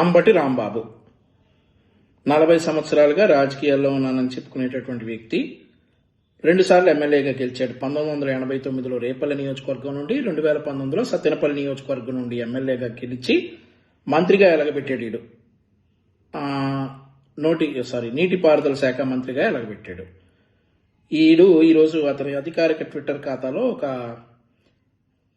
అంబటి రాంబాబు. నలభై సంవత్సరాలుగా రాజకీయాల్లో ఉన్నానని చెప్పుకునేటటువంటి వ్యక్తి. రెండుసార్లు ఎమ్మెల్యేగా గెలిచాడు. పంతొమ్మిది వందల ఎనభై తొమ్మిదిలో రేపల్లి నియోజకవర్గం నుండి రెండు వేల పంతొమ్మిదిలో సత్తెనపల్లి నియోజకవర్గం నుండి ఎమ్మెల్యేగా గెలిచి మంత్రిగా ఎలగబెట్టాడు ఈడు. నోటి సారీ నీటిపారుదల శాఖ మంత్రిగా ఎలగబెట్టాడు. ఈడు ఈరోజు అతని అధికారిక ట్విట్టర్ ఖాతాలో ఒక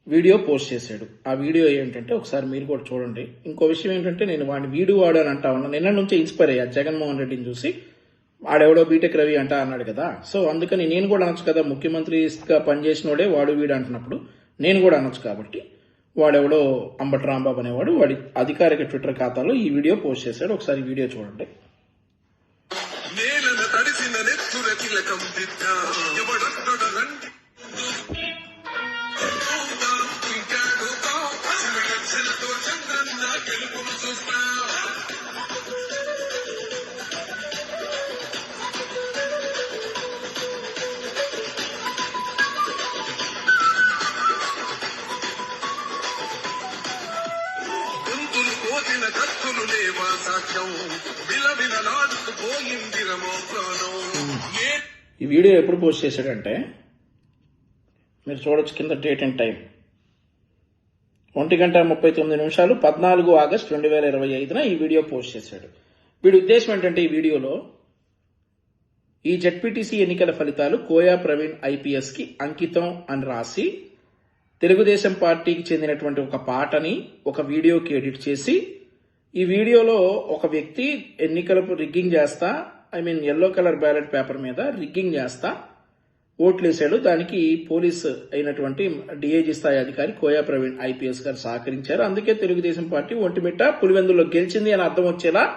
వీడియో పోస్ట్ చేశాడు. ఆ వీడియో ఏంటంటే ఒకసారి మీరు కూడా చూడండి. ఇంకో విషయం ఏంటంటే నేను వాడిని వీడు వాడు అని అంటా ఉన్నా. నిన్న నుంచే ఇన్స్పైర్ అయ్యా. జగన్మోహన్ రెడ్డిని చూసి వాడెవడో బీటెక్ రవి అంటా అన్నాడు కదా. సో అందుకని నేను కూడా అనొచ్చు కదా ముఖ్యమంత్రిగా పనిచేసినోడే వాడు వీడు అంటున్నప్పుడు నేను కూడా అనొచ్చు కాబట్టి వాడెవడో అంబటి రాంబాబు అనేవాడు వాడి అధికారిక ట్విట్టర్ ఖాతాలో ఈ వీడియో పోస్ట్ చేశాడు. ఒకసారి వీడియో చూడండి. తడిసిన తిలకం ఎవడొక్కడు రండి. కోసిన కత్తులు లేవా సాక్ష్యం? విలవిల నాడుకు పోయిందిరమో ప్రాణం. ఈ వీడియో ఎప్పుడు పోస్ట్ చేశాడంటే మీరు చూడొచ్చు కింద డేట్ అండ్ టైం ఒంటి గంట ముప్పై తొమ్మిది నిమిషాలు పద్నాలుగు ఆగస్ట్ రెండు వేల ఇరవై ఐదున ఈ వీడియో పోస్ట్ చేశాడు. వీడి ఉద్దేశం ఏంటంటే ఈ వీడియోలో ఈ జడ్పీటీసీ ఎన్నికల ఫలితాలు కోయా ప్రవీణ్ ఐపీఎస్కి అంకితం అని రాసి తెలుగుదేశం పార్టీకి చెందినటువంటి ఒక పాటని ఒక వీడియోకి ఎడిట్ చేసి ఈ వీడియోలో ఒక వ్యక్తి ఎన్నికలకు రిగ్గింగ్ చేస్తా I mean yellow colour ballot paper మీద రిగ్గింగ్ చేస్తా ఓట్లేశాడు. దానికి పోలీస్ అయినటువంటి డిఐజీ స్థాయి అధికారి కోయా ప్రవీణ్ ఐపీఎస్ గారు సహకరించారు. అందుకే తెలుగుదేశం పార్టీ ఒంటిమిట్ట పులివెందులో గెలిచింది అని అర్థం వచ్చేలా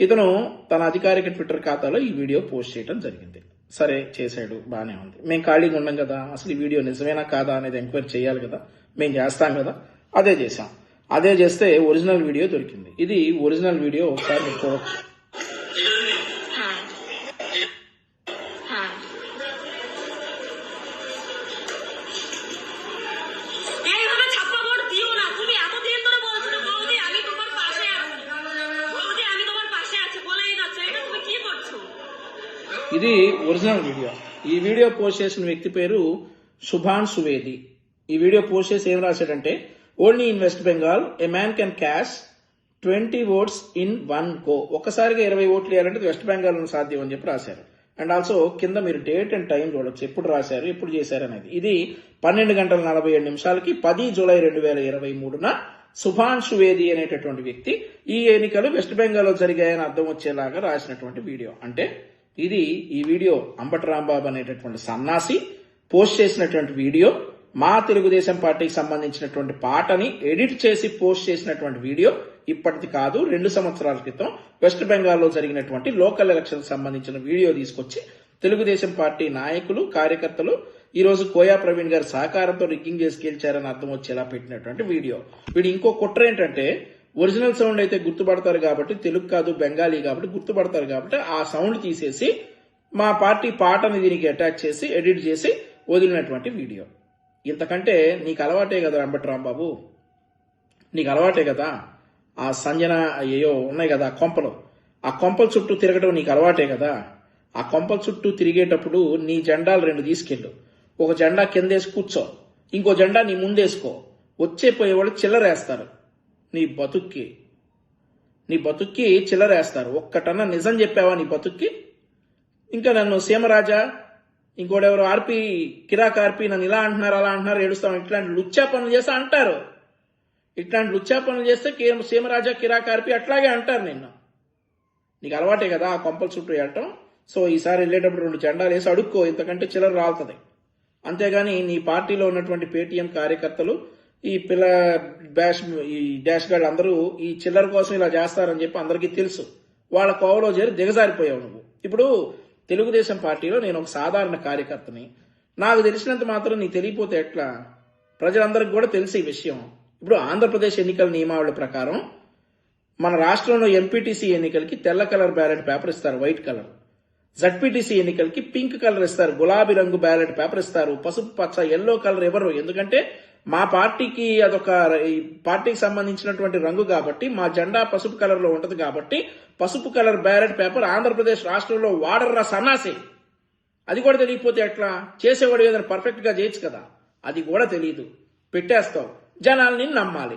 ఇతను తన అధికారిక ట్విట్టర్ ఖాతాలో ఈ వీడియో పోస్ట్ చేయడం జరిగింది. సరే చేశాడు. బాగానే ఉంది. మేము ఖాళీగా ఉన్నాం కదా. అసలు ఈ వీడియో నిజమేనా కాదా అనేది ఎంక్వైరీ చేయాలి కదా. మేము చేస్తాం కదా. అదే చేశాం. అదే చేస్తే ఒరిజినల్ వీడియో దొరికింది. ఇది ఒరిజినల్ వీడియో ఒకసారి చూడవచ్చు ఇది ఒరిజినల్ వీడియో. ఈ వీడియో పోస్ట్ చేసిన వ్యక్తి పేరు సుభాన్ సువేది. ఈ వీడియో పోస్ట్ చేసి ఏం రాశాడంటే only in West Bengal a man can cast twenty votes in one go. ఒక్కసారిగా ఇరవై ఓట్లు వేయాలంటే వెస్ట్ బెంగాల్ సాధ్యం అని చెప్పి రాశారు. అండ్ ఆల్సో కింద మీరు డేట్ అండ్ టైం చూడొచ్చు. ఎప్పుడు రాశారు ఎప్పుడు చేశారు అనేది. ఇది పన్నెండు గంటల నలభై ఏడు నిమిషాలకి పది జూలై రెండు వేల ఇరవై మూడున సుభాన్ సువేది అనేటటువంటి వ్యక్తి ఈ ఎన్నికలు వెస్ట్ బెంగాల్లో జరిగాయని అర్థం వచ్చేలాగా రాసినటువంటి వీడియో. అంటే ఇది ఈ వీడియో అంబటి రాంబాబు అనేటటువంటి సన్నాసి పోస్ట్ చేసినటువంటి వీడియో. మా తెలుగుదేశం పార్టీకి సంబంధించినటువంటి పాటని ఎడిట్ చేసి పోస్ట్ చేసినటువంటి వీడియో. ఇప్పటిది కాదు రెండు సంవత్సరాల క్రితం వెస్ట్ బెంగాల్లో జరిగినటువంటి లోకల్ ఎలక్షన్ సంబంధించిన వీడియో తీసుకొచ్చి తెలుగుదేశం పార్టీ నాయకులు కార్యకర్తలు ఈ రోజు కోయా ప్రవీణ్ గారి సహకారంతో రిగ్గింగ్ చేసి గెలిచారని అర్థం వచ్చేలా పెట్టినటువంటి వీడియో. వీడు ఇంకో కుట్ర ఏంటంటే ఒరిజినల్ సౌండ్ అయితే గుర్తుపడతారు కాబట్టి తెలుగు కాదు బెంగాలీ కాబట్టి గుర్తుపడతారు కాబట్టి ఆ సౌండ్ తీసేసి మా పార్టీ పాటని దీనికి అటాచ్ చేసి ఎడిట్ చేసి వదిలినటువంటి వీడియో. ఇంతకంటే నీకు అలవాటే కదా అంబటి బాబు నీకు అలవాటే కదా? ఆ సంజన అయ్యో ఉన్నాయి కదా ఆ కొంపలు. ఆ కొంపల చుట్టూ తిరగడం నీకు అలవాటే కదా? ఆ కొంపల చుట్టూ తిరిగేటప్పుడు నీ జెండాలు రెండు తీసుకెళ్ళు. ఒక జెండా కిందేసి కూర్చో. ఇంకో జెండా నీ ముందేసుకో. వచ్చే పోయేవాళ్ళు చిల్లరేస్తారు. నీ బతుక్కి. నీ బతుక్కి చిల్లరేస్తారు. ఒక్కటన్నా నిజం చెప్పావా నీ బతుక్కి? ఇంకా నన్ను సీమరాజా ఇంకోడెవరు ఆర్పి కిరాక్ ఆర్పి నన్ను ఇలా అంటున్నారు అలా అంటున్నారు ఏడుస్తాం. ఇట్లాంటి లుచ్చా పనులు చేస్తే అంటారు. ఇట్లాంటి లుచ్చా పనులు చేస్తే సీమరాజా కిరాక్ ఆర్పి అట్లాగే అంటారు నిన్ను. నీకు అలవాటే కదా ఆ కొంపల చుట్టూ వెళ్ళటం సో ఈసారి వెళ్ళేటప్పుడు రెండు జెండాలు వేసి అడుక్కో ఇంతకంటే చిల్లర రాలుతుంది. అంతేగాని నీ పార్టీలో ఉన్నటువంటి పేటీఎం కార్యకర్తలు ఈ పిల్ల బ్యాష్ ఈ డాష్ గార్డ్ అందరూ ఈ చిల్లర కోసం ఇలా చేస్తారని చెప్పి అందరికీ తెలుసు. వాళ్ళ కోవలో చేరి దిగజారిపోయావు నువ్వు. ఇప్పుడు తెలుగుదేశం పార్టీలో నేను ఒక సాధారణ కార్యకర్తని. నాకు తెలిసినంత మాత్రం నీకు తెలియపోతే ఎట్లా? ప్రజలందరికీ కూడా తెలిసి ఈ విషయం. ఇప్పుడు ఆంధ్రప్రదేశ్ ఎన్నికల నియమావళి ప్రకారం మన రాష్ట్రంలో ఎంపీటీసీ ఎన్నికలకి తెల్ల కలర్ బ్యాలెట్ పేపర్ ఇస్తారు వైట్ కలర్. జడ్పీటీసీ ఎన్నికలకి పింక్ కలర్ ఇస్తారు గులాబీ రంగు బ్యాలెట్ పేపర్ ఇస్తారు పసుపు పచ్చ ఎల్లో కలర్ ఇవ్వరు ఎందుకంటే మా పార్టీకి అదొక ఈ పార్టీకి సంబంధించినటువంటి రంగు కాబట్టి మా జెండా పసుపు కలర్లో ఉంటుంది కాబట్టి పసుపు కలర్ బ్యాలెట్ పేపర్ ఆంధ్రప్రదేశ్ రాష్ట్రంలో వాడర్రా సన్నాసి. అది కూడా తెలియకపోతే ఎట్లా? చేసేవాడు ఏదైనా పర్ఫెక్ట్గా చేయొచ్చు కదా? అది కూడా తెలియదు పెట్టేస్తావు జనాల్ని నమ్మాలి.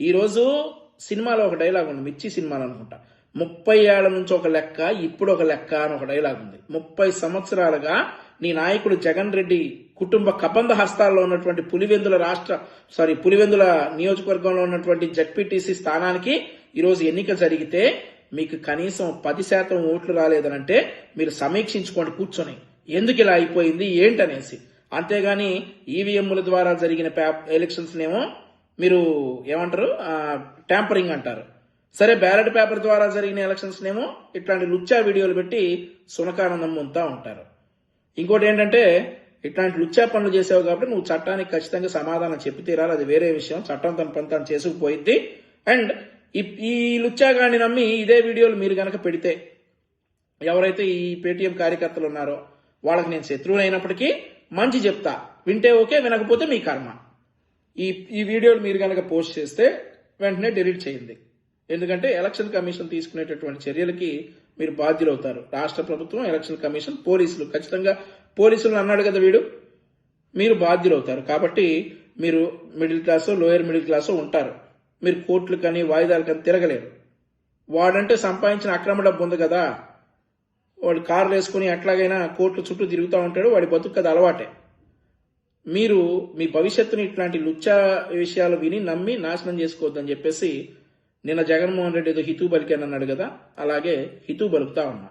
ఈరోజు సినిమాలో ఒక డైలాగ్ ఉంది. మిర్చి సినిమాలు అనుకుంటా. ముప్పై ఏళ్ళ నుంచి ఒక లెక్క ఇప్పుడు ఒక లెక్క అని ఒక డైలాగ్ ఉంది. ముప్పై సంవత్సరాలుగా నీ నాయకుడు జగన్ రెడ్డి కుటుంబ కబంధ హస్తాల్లో ఉన్నటువంటి పులివెందుల రాష్ట్ర సారీ పులివెందుల నియోజకవర్గంలో ఉన్నటువంటి జడ్పీటీసీ స్థానానికి ఈరోజు ఎన్నిక జరిగితే మీకు కనీసం పది శాతం ఓట్లు రాలేదనంటే మీరు సమీక్షించుకోండి కూర్చొని. ఎందుకు ఇలా అయిపోయింది ఏంటనేసి. అంతేగాని ఈవీఎంల ద్వారా జరిగిన ఎలక్షన్స్ నేమో మీరు ఏమంటారు ట్యాంపరింగ్ అంటారు. సరే బ్యాలెట్ పేపర్ ద్వారా జరిగిన ఎలక్షన్స్ నేమో ఇట్లాంటి లుచ్చా వీడియోలు పెట్టి సునకానందం పొందుతా ఉంటారు. ఇంకోటి ఏంటంటే ఇట్లాంటి లుచ్చా పనులు చేసావు కాబట్టి నువ్వు చట్టానికి ఖచ్చితంగా సమాధానం చెప్పి తీరాలి. అది వేరే విషయం. చట్టం తన పని తను చేసుకుపోయిద్ది అండ్ ఈ ఈ లుచ్చాగాన్ని నమ్మి ఇదే వీడియోలు మీరు కనుక పెడితే ఎవరైతే ఈ పేటీఎం కార్యకర్తలు ఉన్నారో వాళ్ళకి నేను శత్రువుని అయినప్పటికీ మంచి చెప్తా. వింటే ఓకే వినకపోతే మీ కర్మ. ఈ ఈ వీడియోలు మీరు కనుక పోస్ట్ చేస్తే వెంటనే డిలీట్ చేయండి. ఎందుకంటే ఎలక్షన్ కమిషన్ తీసుకునేటటువంటి చర్యలకి మీరు బాధ్యులవుతారు. రాష్ట్ర ప్రభుత్వం ఎలక్షన్ కమిషన్ పోలీసులు. ఖచ్చితంగా పోలీసులు అన్నాడు కదా వీడు? మీరు బాధ్యులవుతారు. కాబట్టి మీరు middle class lower middle class ఉంటారు. మీరు కోర్టులు కానీ వాయిదాలు కానీ తిరగలేరు. వాడంటే సంపాదించిన అక్రమ డబ్బు ఉంది కదా. వాడు కార్లు వేసుకుని ఎట్లాగైనా కోర్టు చుట్టూ తిరుగుతూ ఉంటాడు. వాడి బతుకు కదా అలవాటే. మీరు మీ భవిష్యత్తుని ఇట్లాంటి లుచ్చా విషయాలు విని నమ్మి నాశనం చేసుకోవద్దని చెప్పేసి నిన్న జగన్మోహన్ రెడ్డి ఏదో హితూ బలికానన్నాడు కదా అలాగే హితూ బలుకుతా ఉన్నా.